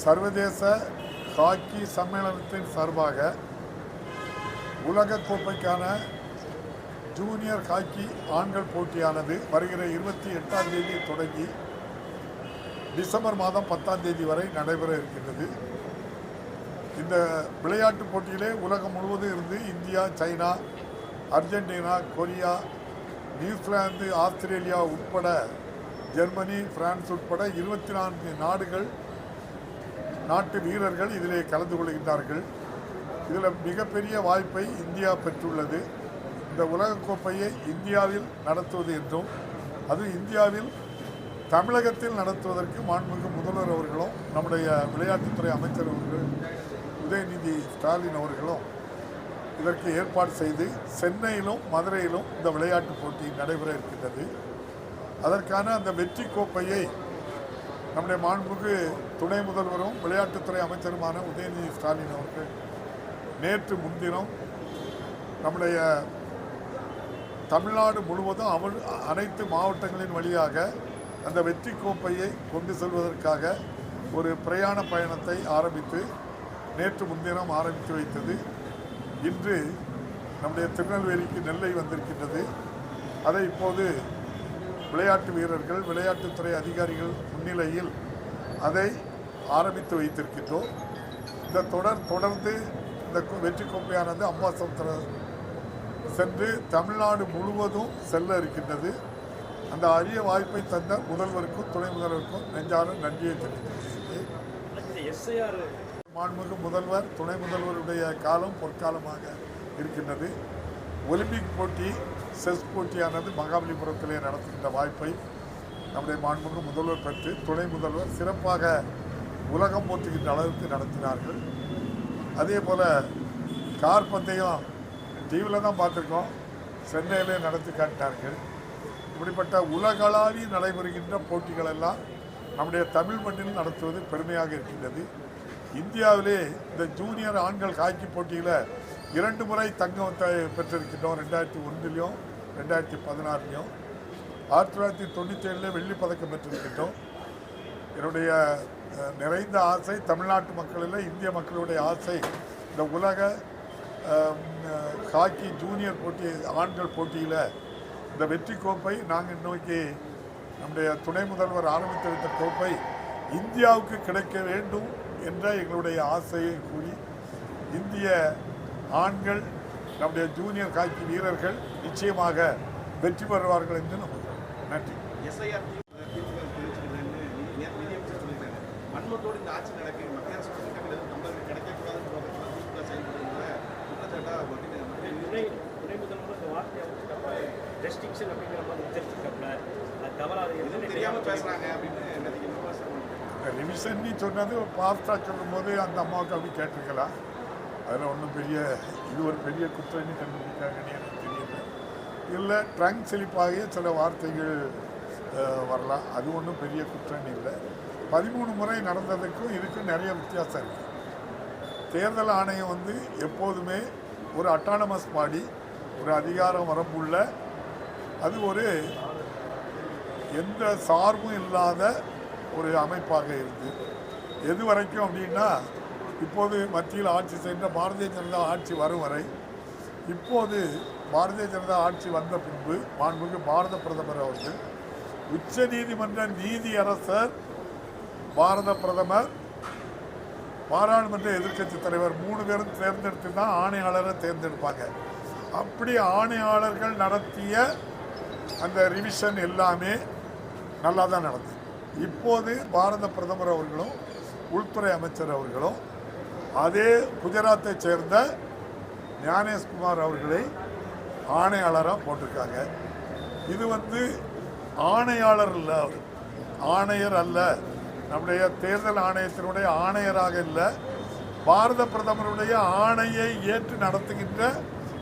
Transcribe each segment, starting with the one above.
சர்வதேச ஹாக்கி சம்மேளனத்தின் சார்பாக உலகக்கோப்பைக்கான ஜூனியர் ஹாக்கி ஆண்கள் போட்டியானது வருகிற இருபத்தி எட்டாம் தேதி தொடங்கி டிசம்பர் மாதம் பத்தாம் தேதி வரை நடைபெற இருக்கின்றது. இந்த விளையாட்டுப் போட்டியிலே உலகம் முழுவதும் இருந்து India China Argentina Korea New Zealand Australia உட்பட ஜெர்மனி பிரான்ஸ் உட்பட இருபத்தி நான்கு நாடுகள் நாட்டு வீரர்கள் இதிலே கலந்து கொள்கின்றார்கள். இதில் மிகப்பெரிய வாய்ப்பை இந்தியா பெற்றுள்ளது. இந்த உலகக்கோப்பையை இந்தியாவில் நடத்துவது என்றும் அது இந்தியாவில் தமிழகத்தில் நடத்துவதற்கு மாண்புமிகு முதல்வர் அவர்களும் நம்முடைய விளையாட்டுத்துறை அமைச்சர் அவர்கள் உதயநிதி ஸ்டாலின் அவர்களும் இதற்கு ஏற்பாடு செய்து சென்னையிலும் மதுரையிலும் இந்த விளையாட்டுப் போட்டி நடைபெற இருக்கின்றது. அதற்கான அந்த வெற்றி கோப்பையை நம்முடைய மாண்புக்கு துணை முதல்வரும் விளையாட்டுத்துறை அமைச்சருமான உதயநிதி ஸ்டாலின் அவர்கள் நேற்று முன்தினம் நம்முடைய தமிழ்நாடு முழுவதும் அவள் அனைத்து மாவட்டங்களின் வழியாக அந்த வெற்றி கோப்பையை கொண்டு செல்வதற்காக ஒரு பிரயாண பயணத்தை ஆரம்பித்து நேற்று முன்தினம் ஆரம்பித்து வைத்தது. இன்று நம்முடைய திருநெல்வேலிக்கு நெல்லை வந்திருக்கின்றது. அதை இப்போது விளையாட்டு வீரர்கள் விளையாட்டுத்துறை அதிகாரிகள் முன்னிலையில் அதை ஆரம்பித்து வைத்திருக்கின்றோம். இந்த தொடர் தொடர்ந்து இந்த வெற்றி கோப்பையானது அம்பாசமுத்திரம் சென்று தமிழ்நாடு முழுவதும் செல்ல இருக்கின்றது. அந்த அரிய வாய்ப்பை தந்த முதல்வருக்கும் துணை முதல்வருக்கும் நெஞ்சார நன்றியை தெரிவித்துள்ளேன் மாண்புமிகு முதல்வர் துணை முதல்வருடைய காலம் பொற்காலமாக இருக்கின்றது. ஒலிம்பிக் போட்டி செஸ் போட்டியானது மகாபலிபுரத்திலே நடத்துகின்ற வாய்ப்பை நம்முடைய மாண்புமிகு முதல்வர் பெற்று துணை முதல்வர் சிறப்பாக உலகம் போற்றுகின்ற அளவுக்கு நடத்தினார்கள். அதே போல் கார் பந்தயம் டிவியில் தான் பார்த்துருக்கோம். சென்னையிலே நடத்தி காட்டினார்கள். இப்படிப்பட்ட உலகளாவி நடைபெறுகின்ற போட்டிகள் எல்லாம் நம்முடைய தமிழ் மண்ணில் நடத்துவது பெருமையாக இருக்கின்றது. இந்தியாவிலே இந்த ஜூனியர் ஆண்கள் ஹாக்கி போட்டியில் இரண்டு முறை தங்கம் பெற்றிருக்கின்றோம். ரெண்டாயிரத்தி ஒன்றிலையும் ரெண்டாயிரத்தி பதினாறுலையும் ஆயிரத்தி தொள்ளாயிரத்தி தொண்ணூற்றி ஏழில் வெள்ளி பதக்கம் பெற்றிருக்கின்றோம். என்னுடைய நிறைந்த ஆசை தமிழ்நாட்டு மக்களில் இந்திய மக்களுடைய ஆசை இந்த உலக ஹாக்கி ஜூனியர் போட்டி ஆண்கள் போட்டியில் இந்த வெற்றி கோப்பை நாங்கள் இன்னைக்கு நம்முடைய துணை முதல்வர் ஆரம்பித்து வைத்த கோப்பை இந்தியாவுக்கு கிடைக்க வேண்டும் என்ற எங்களுடைய ஆசையை கூறி இந்திய ஆண்கள் நம்முடைய ஜூனியர் ஹாக்கி வீரர்கள் நிச்சயமாக வெற்றி பெறுவார்கள் என்று நம்புகிறோம். நன்றி. ரெஸ்ட்ரிக்ஷன் அப்படிங்கிற மாதிரி உச்சரிச்சிருக்காப்புல. அது தவறாது. எதுவும் தெரியாம பேசுறாங்க அப்படின்னு. ரிவிஷன் சொன்னது பாஸ்தா சொல்லும்போது அந்த அம்மாவுக்கு அப்படி கேட்டிருக்கலாம். அதில் ஒன்றும் பெரிய இது ஒரு பெரிய குற்றம்னு கண்டுபிடிக்காங்கன்னு எனக்கு தெரியல இல்லை ட்ரங்க் செழிப்பாகிய சில வார்த்தைகள் வரலாம். அது ஒன்றும் பெரிய குற்றம் இல்லை. பதிமூணு முறை நடந்ததுக்கும் இதுக்கும் நிறைய வித்தியாசம் இருக்குது தேர்தல் ஆணையம் வந்து எப்போதுமே ஒரு அட்டானமஸ் பாடி ஒரு அதிகாரம் வரம்புள்ள அது ஒரு எந்த சார்பும் இல்லாத ஒரு அமைப்பாக இருக்குது எது வரைக்கும் அப்படின்னா இப்போது மத்தியில் ஆட்சி செய்கின்ற பாரதிய ஜனதா ஆட்சி வரும் வரை இப்போது பாரதிய ஜனதா ஆட்சி வந்த பின்பு மாண்புமிகு பாரத பிரதமர் அவர்கள் உச்ச நீதிமன்ற நீதியரசர் பாரத பிரதமர் பாராளுமன்ற எதிர்க்கட்சி தலைவர் மூணு பேரும் தேர்ந்தெடுத்து தான் ஆணையாளரை தேர்ந்தெடுப்பாங்க. அப்படி ஆணையாளர்கள் நடத்திய அந்த ரிவிஷன் எல்லாமே நல்லா தான் நடந்தது. இப்போது பாரத பிரதமர் அவர்களும் உள்துறை அமைச்சர் அவர்களும் அதே குஜராத்தை சேர்ந்த ஞானேஷ்குமார் அவர்களை ஆணையாளராக போட்டிருக்காங்க. இது வந்து ஆணையாளர் இல்லை. அவர் ஆணையர் அல்ல. நம்முடைய தேர்தல் ஆணையத்தினுடைய ஆணையராக இல்லை. பாரத பிரதமருடைய ஆணையை ஏற்று நடத்துகின்ற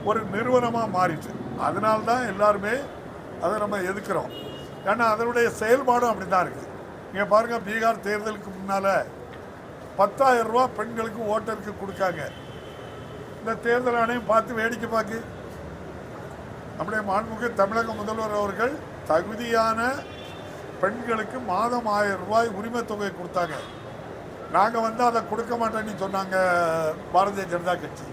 ஒரு நிறுவனமாக மாறிச்சு அதனால்தான் எல்லாருமே அதை நம்ம எதுக்குறோம் ஏன்னா அதனுடைய செயல்பாடும் அப்படி தான் இருக்குது இங்கே பாருங்கள் பீகார் தேர்தலுக்கு முன்னால் பத்தாயிரம் ரூபா பெண்களுக்கு ஓட்டருக்கு கொடுக்காங்க. இந்த தேர்தல் ஆணையம் பார்த்து வேடிக்கை பார்க்கு நம்முடைய மாண்புக்கு தமிழக முதல்வர் அவர்கள் தகுதியான பெண்களுக்கு மாதம் ஆயிரம் ரூபாய் உரிமை தொகை கொடுத்தாங்க. நாங்கள் வந்து அதை கொடுக்க மாட்டேன்னு சொன்னாங்க பாரதிய ஜனதா கட்சி.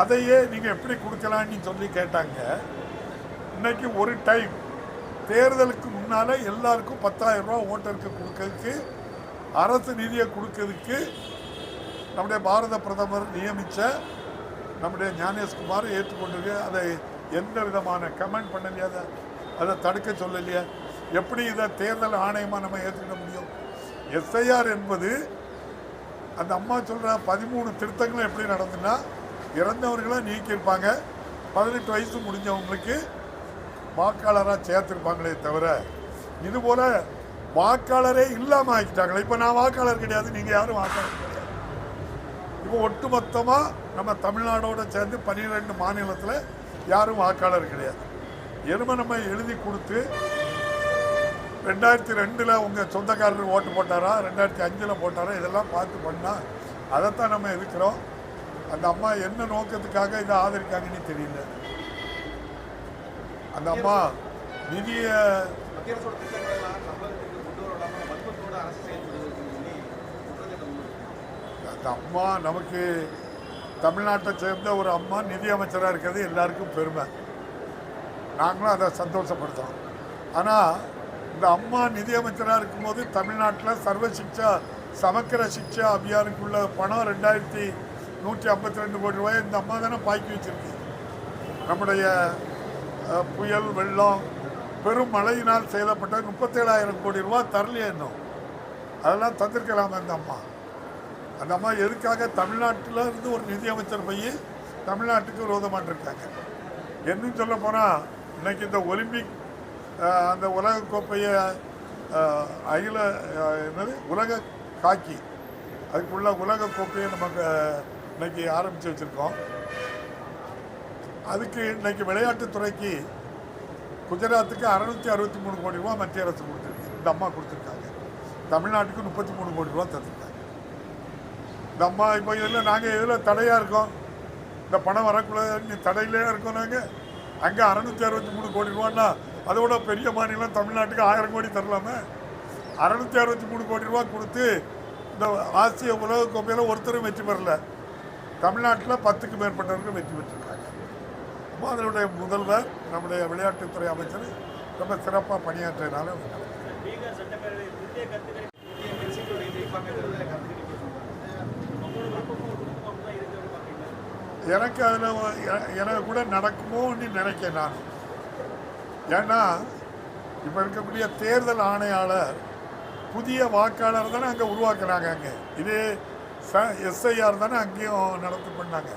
அதையே நீங்கள் எப்படி கொடுக்கலான்னு சொல்லி கேட்டாங்க. இன்னைக்கு ஒரு டைம். தேர்தலுக்கு முன்னால் எல்லாருக்கும் பத்தாயிரம் ரூபா ஓட்டருக்கு கொடுக்கறதுக்கு அரசு நிதியை கொடுக்கறதுக்கு நம்முடைய பாரத பிரதமர் நியமித்த நம்முடைய ஞானேஷ்குமார் ஏற்றுக்கொண்டு அதை எந்த விதமான கமெண்ட் பண்ணலையா அதை அதை தடுக்க சொல்லலையா. எப்படி இதை தேர்தல் ஆணையமாக நம்ம ஏற்றுக்கிட முடியும்? எஸ்ஐஆர் என்பது அந்த அம்மா சொல்கிற பதிமூணு திருத்தங்களும் எப்படி நடந்துன்னா இறந்தவர்களும் நீக்கியிருப்பாங்க. பதினெட்டு வயசு முடிஞ்சவங்களுக்கு வாக்காளராக சேர்த்துருப்பாங்களே தவிர இதுபோல் வாக்காளரே இல்லாமல் ஆக்கிட்டாங்களே. இப்போ நான் வாக்காளர் கிடையாது நீங்கள் யாரும் வாக்காளர் கிடையாது. இப்போ ஒட்டுமொத்தமாக நம்ம தமிழ்நாடோட சேர்ந்து பன்னிரெண்டு மாநிலத்தில் யாரும் வாக்காளர் கிடையாது. எருமை நம்ம எழுதி கொடுத்து ரெண்டாயிரத்தி ரெண்டில் உங்கள் சொந்தக்காரர் ஓட்டு போட்டாரா ரெண்டாயிரத்தி அஞ்சில் போட்டாரா இதெல்லாம் பார்த்து பண்ணால் அதைத்தான் நம்ம இருக்கிறோம் அந்த அம்மா என்ன நோக்கத்துக்காக இதை ஆதரிக்காங்கன்னு தெரியல. அந்த அம்மா நிதியை மத்திய அரசோட திட்டங்கள் எல்லாம் தமிழகத்துக்கு கொண்டு வரவிடாம வன்மத்தோட அரசு செயல்படுவதற்கு சொல்லி குற்றச்சாட்டு இந்த அம்மா நமக்கு தமிழ்நாட்டை சேர்ந்த ஒரு அம்மா நிதி அமைச்சராக இருக்கிறது எல்லாருக்கும் பெருமை. நாங்களும் அதை சந்தோஷப்படுத்தோம் ஆனால் இந்த அம்மா நிதி அமைச்சராக இருக்கும்போது தமிழ்நாட்டில் சர்வ சிக்ஷா சமக்கர சிக்ஷா அபியானுக்குள்ள பணம் ரெண்டாயிரத்தி நூற்றி ஐம்பத்தி ரெண்டு கோடி ரூபாய் இந்த அம்மா தானே பாக்கி வச்சிருக்கு. நம்முடைய புயல் வெள்ளம் பெரும் மழையினால் செய்தப்பட்ட முப்பத்தேழாயிரம் கோடி ரூபாய் தரலையே இன்னும். அதெல்லாம் தந்திருக்கலாமா இந்த அம்மா. அந்த அம்மா எதுக்காக தமிழ்நாட்டில் இருந்து ஒரு நிதியமைச்சர் போய் தமிழ்நாட்டுக்கு விரோதமாக இருக்காங்க என்னன்னு சொல்ல போனால் இன்னைக்கு இந்த ஒலிம்பிக் அந்த உலகக்கோப்பையை அகில என்னது உலக காக்கி அதுக்குள்ள உலக கோப்பையை நமக்கு இன்னைக்கு ஆரம்பித்து வச்சுருக்கோம். அதுக்கு இன்னைக்கு விளையாட்டுத்துறைக்கு குஜராத்துக்கு அறுநூத்தி அறுபத்தி மூணு கோடி ரூபா மத்திய அரசு கொடுத்துருக்கு. இந்த அம்மா கொடுத்துருக்காங்க. தமிழ்நாட்டுக்கு முப்பத்தி மூணு கோடி ரூபா தந்துருக்காங்க. இந்த அம்மா இப்போ இதில் நாங்கள் இதில் தடையாக இருக்கோம்? இந்த பணம் வரக்குள்ள தடையிலே இருக்கோம் நாங்கள் அங்கே அறநூற்றி அறுபத்தி மூணு கோடி ரூபான்னா அதோட பெரிய மாநிலம் தமிழ்நாட்டுக்கு ஆயிரம் கோடி தரலாமே? அறநூற்றி அறுபத்தி மூணு கோடி ரூபா கொடுத்து இந்த ஆசிய உலக கோப்பையில் ஒருத்தரும் வெற்றி பெறல. தமிழ்நாட்டில் பத்துக்கு மேற்பட்டவர்கள் வெற்றி பெற்றிருக்காங்க. அப்போ அதனுடைய முதல்வர் நம்முடைய விளையாட்டுத்துறை அமைச்சர் ரொம்ப சிறப்பாக பணியாற்றினால எனக்கு அதில் எனக்கு கூட நடக்குமோன்னு நினைக்கிறேன் நான். ஏன்னா இப்போ இருக்கக்கூடிய தேர்தல் ஆணையாளர் புதிய வாக்காளர் தானே அங்கே உருவாக்குறாங்க அங்கே. இதே ச எஸ்ஐஆர் தானே அங்கேயும் நடத்து பண்ணாங்க.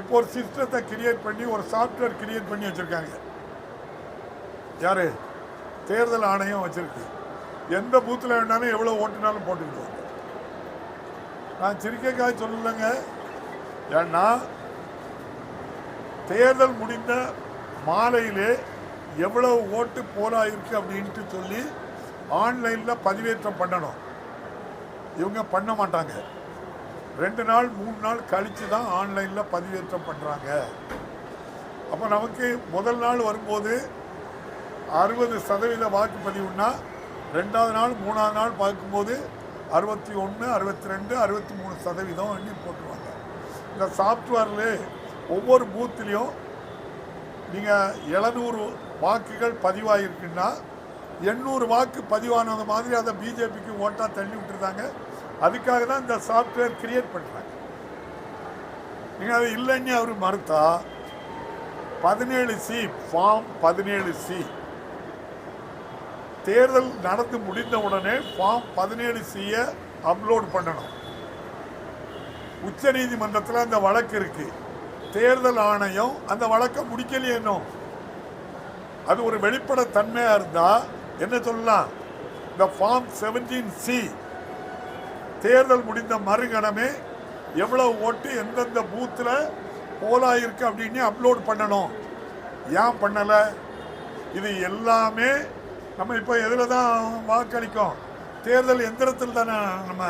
இப்போ ஒரு சிஸ்டத்தை கிரியேட் பண்ணி ஒரு சாஃப்ட்வேர் கிரியேட் பண்ணி வச்சுருக்காங்க. யார்? தேர்தல் ஆணையம் வச்சுருக்கு. எந்த பூத்தில் வேணாலும் எவ்வளோ ஓட்டுனாலும் போட்டுக்கிட்டு நான் சிரிக்கைக்காக சொல்லலைங்க. ஏன்னா தேர்தல் முடிந்த மாலையிலே எவ்வளவு ஓட்டு போலாயிருக்கு அப்படின்ட்டு சொல்லி ஆன்லைனில் பதிவேற்றம் பண்ணணும். இவங்க பண்ண மாட்டாங்க. ரெண்டு நாள் மூணு நாள் கழித்து தான் ஆன்லைனில் பதிவேற்றம் பண்ணுறாங்க அப்போ நமக்கு முதல் நாள் வரும்போது அறுபது சதவீத வாக்குப்பதிவுன்னா ரெண்டாவது நாள் மூணாவது நாள் பார்க்கும்போது அறுபத்தி ஒன்று அறுபத்தி ரெண்டு அறுபத்தி மூணு சதவீதம் எண்ணி போட்டுருவாங்க. இந்த சாஃப்ட்வேர்லேயே ஒவ்வொரு பூத்துலேயும் நீங்கள் எழுநூறு வாக்குகள் பதிவாகிருக்குன்னா எண்ணூறு வாக்கு பதிவானது மாதிரி அதை பிஜேபிக்கு ஓட்டாக தள்ளி விட்டுருந்தாங்க அதுக்காக தான் இந்த சாஃப்ட்வேர் கிரியேட் பண்ணுறாங்க நீங்கள் அது இல்லைன்னு அவர் மறுத்தா பதினேழு சி ஃபார்ம் பதினேழு சி தேர்தல் நடந்து முடிந்த உடனே ஃபார்ம் பதினேழு சியை அப்லோட் பண்ணணும். உச்சநீதிமன்றத்தில் அந்த வழக்கு இருக்குது தேர்தல் ஆணையம் அந்த வழக்கை முடிக்கலையே இன்னும். அது ஒரு வெளிப்படைத்தன்மையாக இருந்தால் என்ன சொல்லலாம்? இந்த ஃபார்ம் செவன்டீன் சி தேர்தல் முடிந்த மறுகணமே எவ்வளவு ஓட்டு எந்தெந்த பூத்தில் போலாயிருக்கு அப்படின்னு அப்லோட் பண்ணணும். ஏன் பண்ணலை? இது எல்லாமே நம்ம இப்போ எதில் தான் வாக்களிக்கும்? தேர்தல் எந்திரத்தில் தானே நம்ம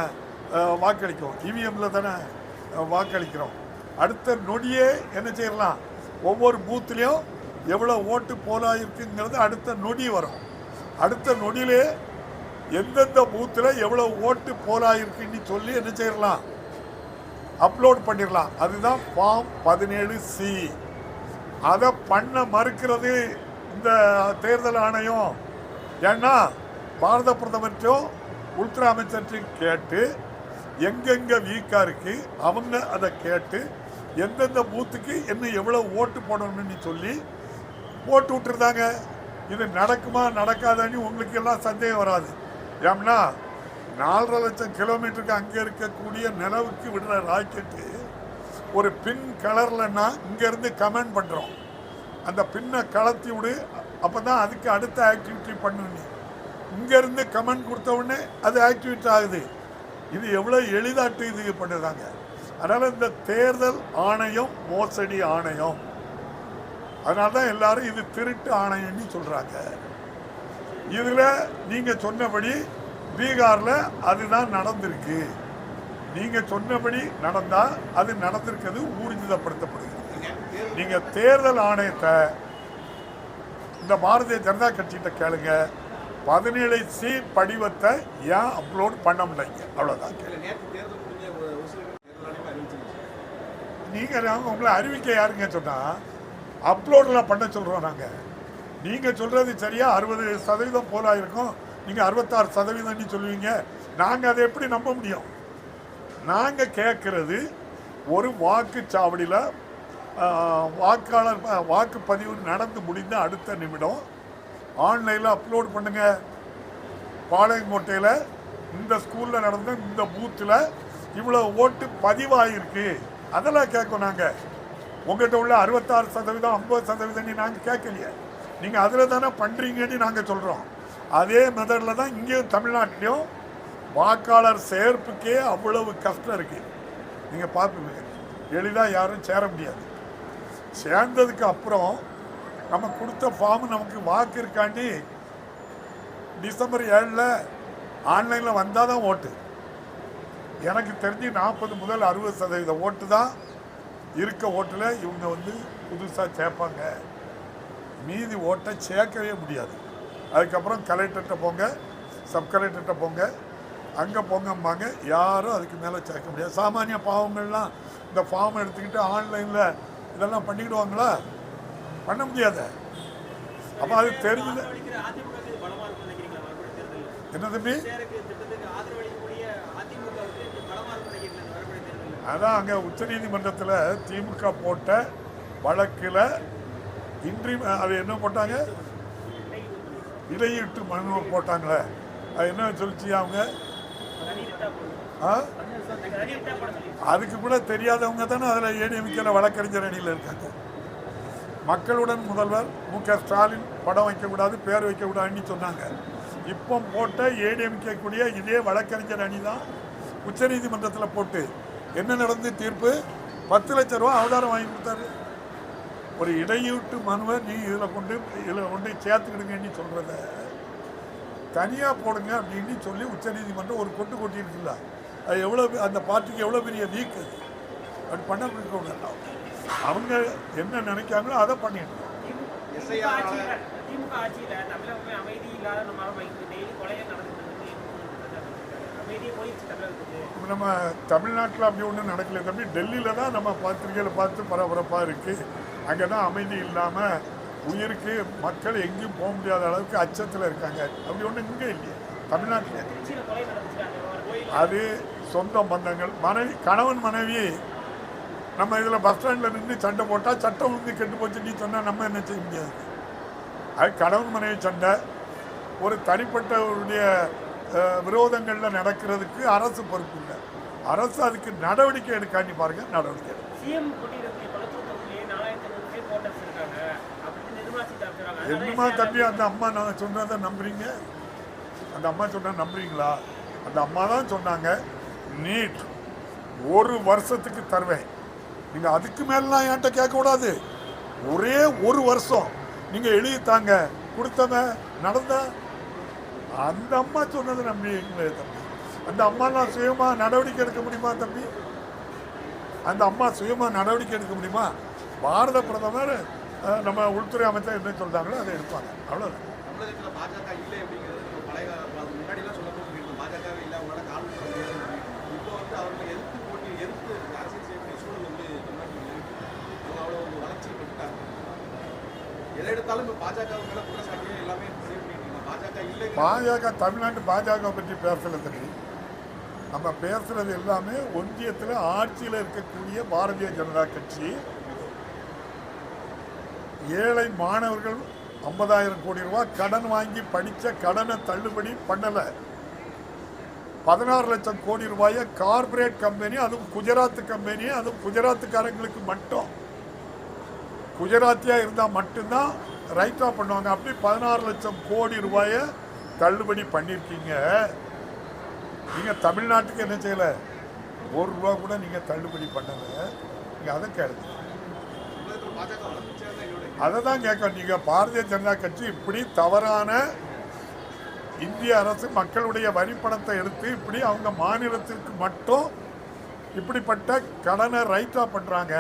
வாக்களிக்கும். வாக்களிக்கோம் இவிஎம்மில் தானே வாக்களிக்கிறோம். அடுத்த நொடியே என்ன செய்யலாம் ஒவ்வொரு பூத்துலேயும் எவ்வளோ ஓட்டு போலாயிருக்குங்கிறது அடுத்த நொடி வரும். அடுத்த நொடியிலே எந்தெந்த பூத்தில் எவ்வளோ ஓட்டு போலாயிருக்குன்னு சொல்லி என்ன செய்யலாம் அப்லோட் பண்ணிடலாம். அதுதான் ஃபார்ம் பதினேழு சி. அதை பண்ண மறுக்கிறது இந்த தேர்தல் ஆணையம். ஏன்னா பாரத பிரதமர்கிட்டும் உள்துறை அமைச்சர்கிட்டையும் கேட்டு எங்கெங்கே வீக்காக இருக்குது அவங்க அதை கேட்டு எந்தெந்த பூத்துக்கு என்ன எவ்வளோ ஓட்டு போடணும்னு சொல்லி போட்டு விட்டுருந்தாங்க. இது நடக்குமா நடக்காதான்னு உங்களுக்கு எல்லாம் சந்தேகம் வராது. ஏம்னா நாலரை லட்சம் கிலோமீட்டருக்கு அங்கே இருக்கக்கூடிய நிலவுக்கு விடுற ராக்கெட்டு ஒரு பின் கலர்லன்னா இங்கேருந்து கமெண்ட் பண்ணுறோம் அந்த பின்னை கலத்தி விடு அப்போ தான் அதுக்கு அடுத்த ஆக்டிவிட்டி பண்ணுன்னு இங்கேருந்து கமெண்ட் கொடுத்த உடனே அது ஆக்டிவேட் ஆகுது. இது எவ்வளோ எளிதாட்டு இது பண்ணுறாங்க. அதனால் இந்த தேர்தல் ஆணையம் மோசடி ஆணையம். அதனால தான் எல்லாரும் இது திருட்டு ஆணையம்னு சொல்கிறாங்க இதில் நீங்கள் சொன்னபடி பீகாரில் அதுதான் நடந்திருக்கு. நீங்கள் சொன்னபடி நடந்தால் அது நடந்திருக்கிறது ஊர்ஜிதப்படுத்தப்படுகிறது. நீங்கள் தேர்தல் ஆணையத்தை இந்த பாரதிய ஜனதா கட்சிகிட்ட கேளுங்க. பதினேழு சி படிவத்தை ஏன் அப்லோட் பண்ண முடியல அவ்வளோதான் இல்ல நேற்று தேர்தல் முடிஞ்ச ஒரு ஒரு சில தேர்தல் ஆணையம் அறிவிச்சிருந்துச்சு நீங்கள் நாங்கள் உங்களை அறிவிக்க யாருங்க சொன்னால் அப்லோடெலாம் பண்ண சொல்கிறோம் நாங்கள் நீங்கள் சொல்கிறது சரியாக அறுபது சதவீதம் போலாக இருக்கும். நீங்கள் அறுபத்தாறு சதவீதம்னு சொல்லுவீங்க. நாங்கள் அதை எப்படி நம்ப முடியும்? நாங்கள் கேட்குறது ஒரு வாக்குச்சாவடியில் வாக்காளர் வாக்குப்பதிவு நடந்து முடிந்த அடுத்த நிமிடம் ஆன்லைனில் அப்லோட் பண்ணுங்கள் பாளையங்கோட்டையில் இந்த ஸ்கூலில் நடந்த இந்த பூத்தில் இவ்வளோ ஓட்டு பதிவாயிருக்கு. அதெல்லாம் கேட்கும் நாங்கள் உங்கள்கிட்ட உள்ள அறுபத்தாறு சதவீதம் ஐம்பது சதவீதம்னு நாங்கள் கேட்கலையே. நீங்கள் அதில் தானே பண்ணுறீங்கன்னு நாங்கள் சொல்கிறோம் அதே மெதடில் தான் இங்கேயும் தமிழ்நாட்டிலையும் வாக்காளர் சேர்ப்புக்கே அவ்வளவு கஷ்டம் இருக்குது நீங்கள் பார்ப்பீங்க. எளிதாக யாரும் சேர முடியாது. சேர்ந்ததுக்கு அப்புறம் நம்ம கொடுத்த ஃபார்ம் நமக்கு வாக்கு இருக்காண்டி. டிசம்பர் ஏழில் ஆன்லைனில் வந்தால் தான் ஓட்டு. எனக்கு தெரிஞ்சு நாற்பது முதல் அறுபது சதவீத ஓட்டு தான் இருக்க ஓட்டில் இவங்க வந்து புதுசாக சேர்ப்பாங்க. மீதி ஓட்டை சேர்க்கவே முடியாது. அதுக்கப்புறம் கலெக்டர்கிட்ட போங்க சப் கலெக்டர்கிட்ட போங்க அங்கே போங்கம்பாங்க. யாரும் அதுக்கு மேலே சேர்க்க முடியாது. சாமானிய பாவங்கள்லாம் இந்த ஃபார்ம் எடுத்துக்கிட்டு ஆன்லைனில் இதெல்லாம் பண்ணிக்கிடுவாங்களா? பண்ண முடியாது. அப்போ அது தெரிஞ்சது ஆதரவளிக்கிற அதிமுகவுக்கு இது பலமா இருக்கும் நினைக்கிறீங்களா மறுபடியும் தேர்தலில் என்ன தம்பி சேருக்கு திட்டத்துக்கு ஆதரவளிக்கக்கூடிய அதிமுகவுக்கு இது பலமா இருக்கும் நினைக்கிறீங்களா இந்த மறுபடியும் அதான் அங்கே உச்சநீதிமன்றத்தில் திமுக போட்ட வழக்கில் இன்றி அது என்ன போட்டாங்க? இடையீட்டு மனு போட்டாங்களே. அது என்ன சொல்லிச்சு அவங்க? ஆ? அதுக்கு கூட தெரியாதவங்க தானே அதில் ஏடிஎம்கேல வழக்கறிஞர் அணியில் இருக்காங்க. மக்களுடன் முதல்வர் மு க ஸ்டாலின் படம் வைக்கக்கூடாது பேர் வைக்கக்கூடாதுன்னு சொன்னாங்க. இப்போ போட்ட ஏடிஎம்கே கூடிய இதே வழக்கறிஞர் அணி தான் உச்சநீதிமன்றத்தில் போட்டு என்ன நடந்து தீர்ப்பு? பத்து லட்ச ரூபா அவதாரம் வாங்கி கொடுத்தாரு. ஒரு இடையூட்டு மனுவை நீ இதில் கொண்டு இதில் கொண்டு சேர்த்துக்கிடுங்கன்னு சொல்கிறத தனியாக போடுங்க அப்படின்னு சொல்லி உச்சநீதிமன்றம் ஒரு கொட்டு கொட்டியிருக்குல்ல அது எவ்வளோ அந்த பார்ட்டிக்கு எவ்வளோ பெரிய வீக் அது. அப்படி பண்ண அவங்க என்ன நினைக்காங்களோ அதை பண்ணிடணும். திமுக தமிழகமே அமைதி இல்லாத நம்ம நம்ம தமிழ்நாட்டில் அப்படி ஒன்றும் நடக்கல தம்பி. டெல்லியில் தான் நம்ம பத்திரிகையில் பார்த்து பரபரப்பாக இருக்குது அங்கே தான் அமைதி இல்லாமல் உயிருக்கு மக்கள் எங்கேயும் போக முடியாத அளவுக்கு அச்சத்தில் இருக்காங்க. அப்படி ஒன்றும் இங்கே இல்லையே. தமிழ்நாட்டில். அது சொந்த பந்தங்கள். மனைவி கணவன் மனைவி நம்ம இதில் பஸ் ஸ்டாண்டில் நின்று சண்டை போட்டால் சட்டம் வந்து கெட்டு போச்சு நீ சொன்னால் நம்ம என்ன செய்ய முடியாது? அது கணவன் மனைவி சண்டை. ஒரு தனிப்பட்டவருடைய விரோதங்களில் நடக்கிறதுக்கு அரசு பொறுப்பு இல்லை. அரசு அதுக்கு நடவடிக்கை எடுக்காண்டி பாருங்க நடவடிக்கை என்னமா தம்பி அந்த அம்மா நான் சொன்னதை நம்புறீங்க? அந்த அம்மா சொன்னா நம்புறீங்களா? அந்த அம்மா தான் சொன்னாங்க நீட் ஒரு வருஷத்துக்கு தருவேன் நீங்க அதுக்கு மேலாம் என்கிட்ட கேட்கக்கூடாது. ஒரே ஒரு வருஷம். நீங்க எழுதி தாங்க. கொடுத்தவன் நடந்தா அந்த அம்மா சொன்னதை நம்பி தம்பி. அந்த அம்மாலாம் சுயமாக நடவடிக்கை எடுக்க முடியுமா தம்பி? அந்த அம்மா சுயமாக நடவடிக்கை எடுக்க முடியுமா? பாரத பிரதமர் நம்ம உள்துறை அமைச்சர் என்ன சொல்கிறாங்களோ அதை எடுப்பாங்க. அவ்வளோதான் எதை எடுத்தாலும் பாஜக எல்லாமே பாஜக தமிழ்நாட்டு பாஜக பற்றி பேசுறது நம்ம பேசுறது எல்லாமே ஒன்றியத்தில் ஆட்சியில் இருக்கக்கூடிய பாரதிய ஜனதா கட்சி. ஏழை மாணவர்கள் ஐம்பதாயிரம் கோடி ரூபாய் கடன் வாங்கி படித்த கடனை தள்ளுபடி பண்ணலை. பதினாறு லட்சம் கோடி ரூபாயை கார்பரேட் கம்பெனி அதுவும் குஜராத் கம்பெனி அதுவும் குஜராத்துக்காரங்களுக்கு மட்டும். குஜராத்தியாக இருந்தால் மட்டும்தான் ரைட் ஆஃப் பண்ணுவாங்க. அப்படி பதினாறு லட்சம் கோடி ரூபாயை தள்ளுபடி பண்ணியிருக்கீங்க நீங்கள் தமிழ்நாட்டுக்கு என்ன செய்யலை? ஒரு ரூபா கூட நீங்கள் தள்ளுபடி பண்ணலை. நீங்கள் அதை கேளுங்க. அதை தான் கேட்கணும். நீங்கள் பாரதிய ஜனதா கட்சி இப்படி தவறான இந்திய அரசு மக்களுடைய வரிப்பணத்தை எடுத்து இப்படி அவங்க மாநிலத்திற்கு மட்டும் இப்படிப்பட்ட கடனை ரைட்டாக பண்ணுறாங்க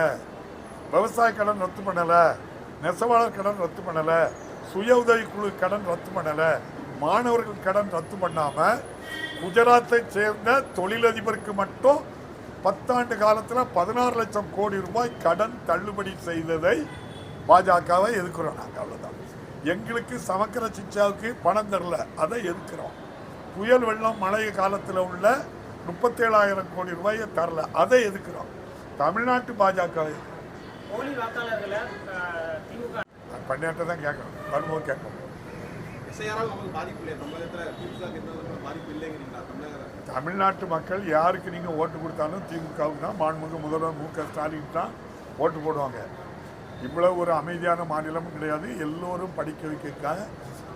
விவசாய கடன் ரத்து பண்ணலை. நெசவாளர் கடன் ரத்து பண்ணலை சுய உதவிக்குழு கடன் ரத்து பண்ணலை மாணவர்கள் கடன் ரத்து பண்ணாமல் குஜராத்தை சேர்ந்த தொழிலதிபருக்கு மட்டும் பத்தாண்டு காலத்தில் பதினாறு லட்சம் கோடி ரூபாய் கடன் தள்ளுபடி செய்ததை பாஜகவை எதிர்க்கிறோம் நாங்கள் அவ்வளோதான் எங்களுக்கு சமக்கர சிச்சாவுக்கு பணம் தரல அதை எதிர்க்கிறோம். புயல் வெள்ளம் மழை காலத்தில் உள்ள முப்பத்தேழாயிரம் கோடி ரூபாயை தரல அதை எதிர்க்கிறோம். தமிழ்நாட்டு பாஜக போலி வாக்காளர்களை திமுக பண்ணியாட்ட தான் கேட்கணும். வரும்போது கேட்கணும். தமிழ்நாட்டு மக்கள் யாருக்கு நீங்கள் ஓட்டு கொடுத்தாலும் திமுகவுக்கு தான் மாண்புமிகு முதல்வர் மு க ஸ்டாலின் தான் ஓட்டு போடுவாங்க. இவ்வளவு ஒரு அமைதியான மாநிலமும் கிடையாது. எல்லோரும் படிக்க வைக்கிறாங்க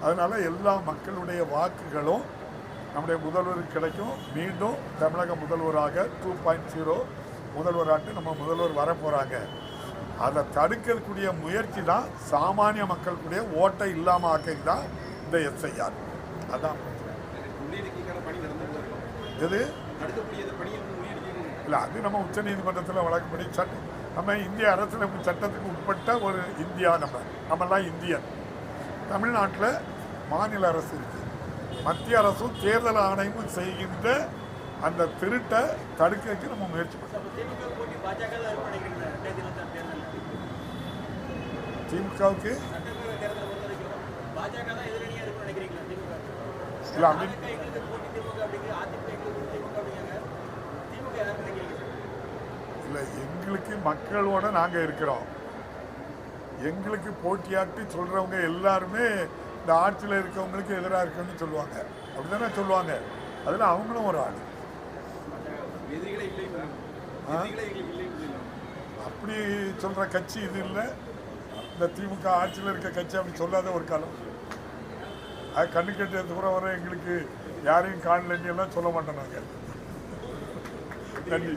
அதனால் எல்லா மக்களுடைய வாக்குகளும் நம்முடைய முதல்வருக்கு கிடைக்கும். மீண்டும் தமிழக முதல்வராக டூ பாயிண்ட் ஜீரோ முதல்வராட்டு நம்ம முதல்வர் வர போகிறாங்க அதை தடுக்கக்கூடிய முயற்சி தான் சாமானிய மக்களுடைய ஓட்டை இல்லாமல் ஆக்கிறது தான் இந்த எஸ்ஐஆர். அதான். இது எது? இல்லை அது நம்ம உச்சநீதிமன்றத்தில் வழக்கப்படி சட்டம் நம்ம இந்திய அரசியலமைப்பு சட்டத்துக்கு உட்பட்ட ஒரு இந்தியா நம்ம. நம்மெல்லாம் இந்தியன் தமிழ்நாட்டில் மாநில அரசு இருக்குது மத்திய அரசும் தேர்தல் ஆணையமும் செய்கின்ற அந்த திருட்டை தடுக்கிறதுக்கு நம்ம முயற்சி பண்ணுறோம் திமுக இல்லை அப்படி எங்களுக்கு இல்லை மக்களோட நாங்கள் இருக்கிறோம். எங்களுக்கு போட்டியாட்டி சொல்கிறவங்க எல்லாருமே இந்த ஆட்சியில் இருக்கவங்களுக்கு எதிராக இருக்குன்னு சொல்லுவாங்க. அப்படி தானே சொல்லுவாங்க. அதில் அவங்களும் ஒரு ஆள். அப்படி சொல்கிற கட்சி இது இல்லை. இந்த திமுக ஆட்சியில் இருக்க கட்சி அப்படி சொல்லாத ஒரு காலம். அது கண்ணு கட்டிய தூரம் வர எங்களுக்கு யாரையும் காணலன்னு எல்லாம் சொல்ல மாட்டோம் நாங்கள் நன்றி.